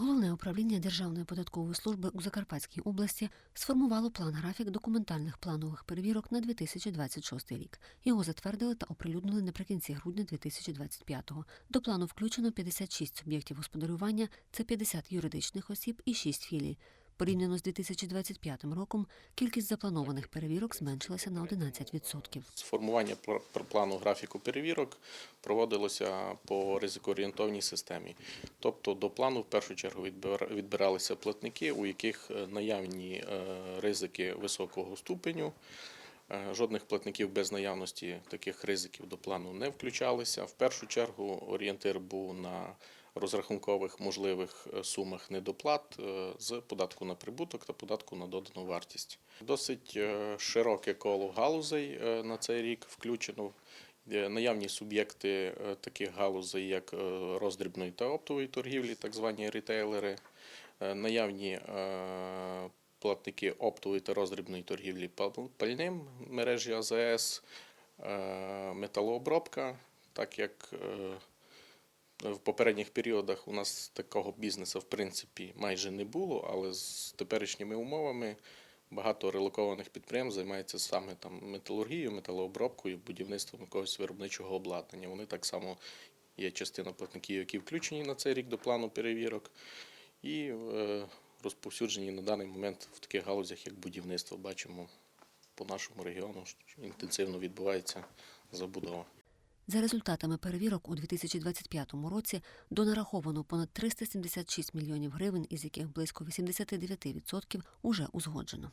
Головне управління Державної податкової служби у Закарпатській області сформувало план-графік документальних планових перевірок на 2026 рік. Його затвердили та оприлюднили наприкінці грудня 2025-го. До плану включено 56 суб'єктів господарювання, це 50 юридичних осіб і 6 філій. Порівняно з 2025 роком кількість запланованих перевірок зменшилася на 11%. Сформування пр- пр- плану графіку перевірок проводилося по ризикоорієнтовній системі. Тобто до плану в першу чергу відбиралися платники, у яких е, наявні е, ризики високого ступеню. Е, Жодних платників без наявності таких ризиків до плану не включалися. В першу чергу орієнтир був на розрахункових можливих е, сумах недоплат е, з податку на прибуток та податку на додану вартість. Досить е, широке коло галузей на цей рік включено. Наявні суб'єкти таких галузей, як роздрібної та оптової торгівлі, так звані рітейлери, Е, наявні платники оптової та роздрібної торгівлі пальним мережі АЗС, металообробка, так як в попередніх періодах у нас такого бізнесу в принципі майже не було, але з теперішніми умовами багато релокованих підприємств займається саме там металургією, металообробкою, будівництвом якогось виробничого обладнання. Вони так само є частина платників, які включені на цей рік до плану перевірок, і е, розповсюджені на даний момент в таких галузях, як будівництво. Бачимо по нашому регіону, що інтенсивно відбувається забудова. За результатами перевірок у 2025 році донараховано понад 376 мільйонів гривень, із яких близько 89% уже узгоджено.